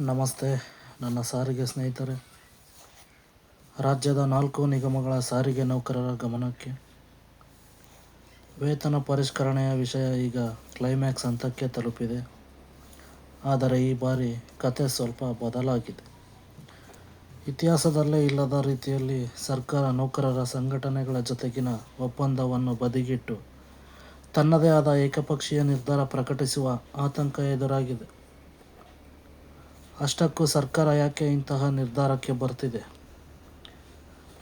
ನಮಸ್ತೆ. ನನ್ನ ಸಾರಿಗೆ ಸ್ನೇಹಿತರೆ, ರಾಜ್ಯದ ನಾಲ್ಕು ನಿಗಮಗಳ ಸಾರಿಗೆ ನೌಕರರ ಗಮನಕ್ಕೆ ವೇತನ ಪರಿಷ್ಕರಣೆಯ ವಿಷಯ ಈಗ ಕ್ಲೈಮ್ಯಾಕ್ಸ್ ಹಂತಕ್ಕೆ ತಲುಪಿದೆ. ಆದರೆ ಈ ಬಾರಿ ಕತೆ ಸ್ವಲ್ಪ ಬದಲಾಗಿದೆ. ಇತಿಹಾಸದಲ್ಲೇ ಇಲ್ಲದ ರೀತಿಯಲ್ಲಿ ಸರ್ಕಾರ ನೌಕರರ ಸಂಘಟನೆಗಳ ಜೊತೆಗಿನ ಒಪ್ಪಂದವನ್ನು ಬದಿಗಿಟ್ಟು ತನ್ನದೇ ಆದ ಏಕಪಕ್ಷೀಯ ನಿರ್ಧಾರ ಪ್ರಕಟಿಸುವ ಆತಂಕ ಎದುರಾಗಿದೆ. ಅಷ್ಟಕ್ಕೂ ಸರ್ಕಾರ ಯಾಕೆ ಇಂತಹ ನಿರ್ಧಾರಕ್ಕೆ ಬರ್ತಿದೆ?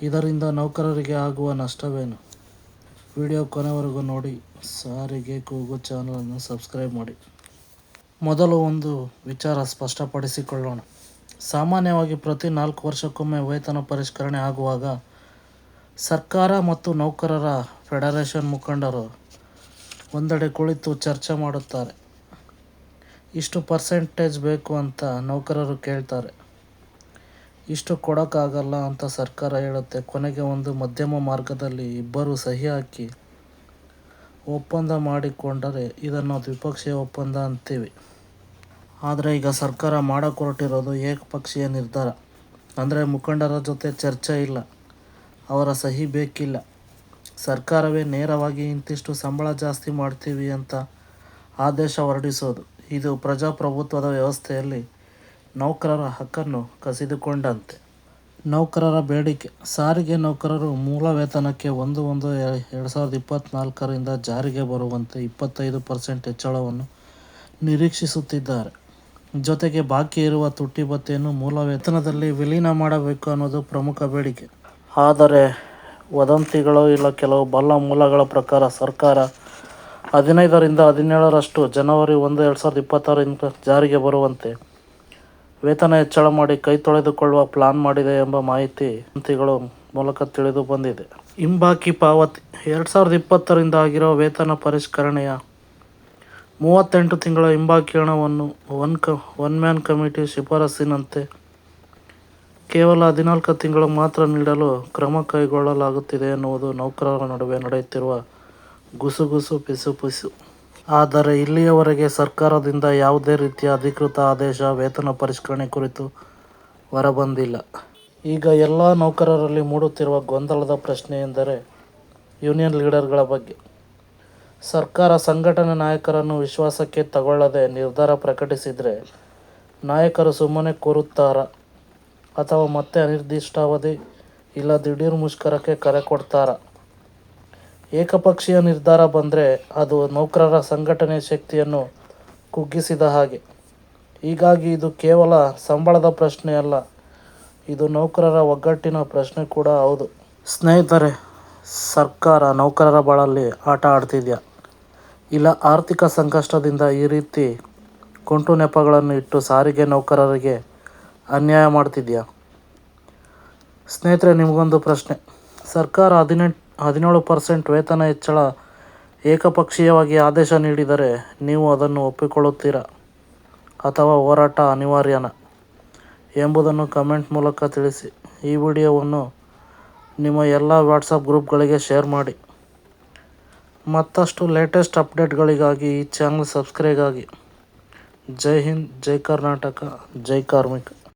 ಇದರಿಂದ ನೌಕರರಿಗೆ ಆಗುವ ನಷ್ಟವೇನು? ವಿಡಿಯೋ ಕೊನೆವರೆಗೂ ನೋಡಿ, ಸಾರಿಗೆ ಕೂಗು ಚಾನಲನ್ನು ಸಬ್ಸ್ಕ್ರೈಬ್ ಮಾಡಿ. ಮೊದಲು ಒಂದು ವಿಚಾರ ಸ್ಪಷ್ಟಪಡಿಸಿಕೊಳ್ಳೋಣ. ಸಾಮಾನ್ಯವಾಗಿ ಪ್ರತಿ ನಾಲ್ಕು ವರ್ಷಕ್ಕೊಮ್ಮೆ ವೇತನ ಪರಿಷ್ಕರಣೆ ಆಗುವಾಗ ಸರ್ಕಾರ ಮತ್ತು ನೌಕರರ ಫೆಡರೇಷನ್ ಮುಖಂಡರು ಒಂದೆಡೆ ಕುಳಿತು ಚರ್ಚೆ ಮಾಡುತ್ತಾರೆ. ಇಷ್ಟು ಪರ್ಸೆಂಟೇಜ್ ಬೇಕು ಅಂತ ನೌಕರರು ಕೇಳ್ತಾರೆ. ಇಷ್ಟು ಕೊಡೋಕ್ಕಾಗಲ್ಲ ಅಂತ ಸರ್ಕಾರ ಹೇಳುತ್ತೆ. ಕೊನೆಗೆ ಒಂದು ಮಧ್ಯಮ ಮಾರ್ಗದಲ್ಲಿ ಇಬ್ಬರು ಸಹಿ ಹಾಕಿ ಒಪ್ಪಂದ ಮಾಡಿಕೊಂಡರೆ ಇದನ್ನು ದ್ವಿಪಕ್ಷೀಯ ಒಪ್ಪಂದ ಅಂತೀವಿ. ಆದರೆ ಈಗ ಸರ್ಕಾರ ಮಾಡಕೊರಟಿರೋದು ಏಕಪಕ್ಷೀಯ ನಿರ್ಧಾರ. ಅಂದರೆ ಮುಖಂಡರ ಜೊತೆ ಚರ್ಚೆ ಇಲ್ಲ. ಅವರ ಸಹಿ ಬೇಕಿಲ್ಲ. ಸರ್ಕಾರವೇ ನೇರವಾಗಿ ಇಂತಿಷ್ಟು ಸಂಬಳ ಜಾಸ್ತಿ ಮಾಡ್ತೀವಿ ಅಂತ ಆದೇಶ ಹೊರಡಿಸೋದು. ಇದು ಪ್ರಜಾಪ್ರಭುತ್ವದ ವ್ಯವಸ್ಥೆಯಲ್ಲಿ ನೌಕರರ ಹಕ್ಕನ್ನು ಕಸಿದುಕೊಂಡಂತೆ. ನೌಕರರ ಬೇಡಿಕೆ. ಸಾರಿಗೆ ನೌಕರರು ಮೂಲ ವೇತನಕ್ಕೆ ಒಂದು ಒಂದು ಎರಡು ಸಾವಿರದ ಇಪ್ಪತ್ತ್ನಾಲ್ಕರಿಂದ ಜಾರಿಗೆ ಬರುವಂತೆ ಇಪ್ಪತ್ತೈದು ಪರ್ಸೆಂಟ್ ಹೆಚ್ಚಳವನ್ನು ನಿರೀಕ್ಷಿಸುತ್ತಿದ್ದಾರೆ. ಜೊತೆಗೆ ಬಾಕಿ ಇರುವ ತುಟ್ಟಿ ಭತ್ಯೆಯನ್ನು ಮೂಲ ವೇತನದಲ್ಲಿ ವಿಲೀನ ಮಾಡಬೇಕು ಅನ್ನೋದು ಪ್ರಮುಖ ಬೇಡಿಕೆ. ಆದರೆ ವದಂತಿಗಳು ಇಲ್ಲ, ಕೆಲವು ಬಲ್ಲ ಮೂಲಗಳ ಪ್ರಕಾರ ಸರ್ಕಾರ ಹದಿನೈದರಿಂದ ಹದಿನೇಳರಷ್ಟು, ಜನವರಿ ಒಂದು, ಎರಡು ಸಾವಿರದ ಇಪ್ಪತ್ತಾರರಿಂದ ಜಾರಿಗೆ ಬರುವಂತೆ ವೇತನ ಹೆಚ್ಚಳ ಮಾಡಿ ಕೈ ತೊಳೆದುಕೊಳ್ಳುವ ಪ್ಲಾನ್ ಮಾಡಿದೆ ಎಂಬ ಮಾಹಿತಿ ವದಂತಿಗಳ ಮೂಲಕ ತಿಳಿದು ಬಂದಿದೆ. ಹಿಂಬಾಕಿ ಪಾವತಿ, ಎರಡು ಸಾವಿರದ ಇಪ್ಪತ್ತರಿಂದ ಆಗಿರೋ ವೇತನ ಪರಿಷ್ಕರಣೆಯ ಮೂವತ್ತೆಂಟು ತಿಂಗಳ ಹಿಂಬಾಕಿ ಹಣವನ್ನು ಒನ್ ಕ, ಒನ್ ಮ್ಯಾನ್ ಕಮಿಟಿ ಶಿಫಾರಸ್ಸಿನಂತೆ ಕೇವಲ ಹದಿನಾಲ್ಕು ತಿಂಗಳು ಮಾತ್ರ ನೀಡಲು ಕ್ರಮ ಕೈಗೊಳ್ಳಲಾಗುತ್ತಿದೆ ಎನ್ನುವುದು ನೌಕರರ ನಡುವೆ ನಡೆಯುತ್ತಿರುವ ಗುಸುಗುಸು ಪಿಸುಪಿಸು ಆದರೆ ಇಲ್ಲಿಯವರೆಗೆ ಸರ್ಕಾರದಿಂದ ಯಾವುದೇ ರೀತಿಯ ಅಧಿಕೃತ ಆದೇಶ, ವೇತನ ಪರಿಷ್ಕರಣೆ ಕುರಿತು ಹೊರಬಂದಿಲ್ಲ. ಈಗ ಎಲ್ಲ ನೌಕರರಲ್ಲಿ ಮೂಡುತ್ತಿರುವ ಗೊಂದಲದ ಪ್ರಶ್ನೆ ಎಂದರೆ ಯೂನಿಯನ್ ಲೀಡರ್ಗಳ ಬಗ್ಗೆ. ಸರ್ಕಾರ ಸಂಘಟನೆ ನಾಯಕರನ್ನು ವಿಶ್ವಾಸಕ್ಕೆ ತಗೊಳ್ಳದೆ ನಿರ್ಧಾರ ಪ್ರಕಟಿಸಿದರೆ ನಾಯಕರು ಸುಮ್ಮನೆ ಕೂರುತ್ತಾರಾ? ಅಥವಾ ಮತ್ತೆ ಅನಿರ್ದಿಷ್ಟಾವಧಿ ಇಲ್ಲ ದಿಢೀರ್ ಮುಷ್ಕರಕ್ಕೆ ಕರೆ ಕೊಡ್ತಾರಾ? ಏಕಪಕ್ಷೀಯ ನಿರ್ಧಾರ ಬಂದರೆ ಅದು ನೌಕರರ ಸಂಘಟನೆ ಶಕ್ತಿಯನ್ನು ಕುಗ್ಗಿಸಿದ ಹಾಗೆ. ಹೀಗಾಗಿ ಇದು ಕೇವಲ ಸಂಬಳದ ಪ್ರಶ್ನೆ ಅಲ್ಲ, ಇದು ನೌಕರರ ಒಗ್ಗಟ್ಟಿನ ಪ್ರಶ್ನೆ ಕೂಡ ಹೌದು. ಸ್ನೇಹಿತರೆ, ಸರ್ಕಾರ ನೌಕರರ ಬಾಳಲ್ಲಿ ಆಟ ಆಡ್ತಿದೆಯಾ? ಇಲ್ಲ ಆರ್ಥಿಕ ಸಂಕಷ್ಟದಿಂದ ಈ ರೀತಿ ಕುಂಟು ನೆಪಗಳನ್ನು ಇಟ್ಟು ಸಾರಿಗೆ ನೌಕರರಿಗೆ ಅನ್ಯಾಯ ಮಾಡ್ತಿದೆಯಾ? ಸ್ನೇಹಿತರೆ, ನಿಮಗೊಂದು ಪ್ರಶ್ನೆ. ಸರ್ಕಾರ ಹದಿನೆಂಟು ಹದಿನೇಳು ಪರ್ಸೆಂಟ್ ವೇತನ ಹೆಚ್ಚಳ ಏಕಪಕ್ಷೀಯವಾಗಿ ಆದೇಶ ನೀಡಿದರೆ ನೀವು ಅದನ್ನು ಒಪ್ಪಿಕೊಳ್ಳುತ್ತೀರಾ ಅಥವಾ ಹೋರಾಟ ಅನಿವಾರ್ಯನಾ ಎಂಬುದನ್ನು ಕಮೆಂಟ್ ಮೂಲಕ ತಿಳಿಸಿ. ಈ ವಿಡಿಯೋವನ್ನು ನಿಮ್ಮ ಎಲ್ಲ ವಾಟ್ಸಪ್ ಗ್ರೂಪ್ಗಳಿಗೆ ಶೇರ್ ಮಾಡಿ. ಮತ್ತಷ್ಟು ಲೇಟೆಸ್ಟ್ ಅಪ್ಡೇಟ್ಗಳಿಗಾಗಿ ಈ ಚಾನಲ್ ಸಬ್ಸ್ಕ್ರೈಬ್ ಆಗಿ. ಜೈ ಹಿಂದ್, ಜೈ ಕರ್ನಾಟಕ, ಜೈ ಕಾರ್ಮಿಕ.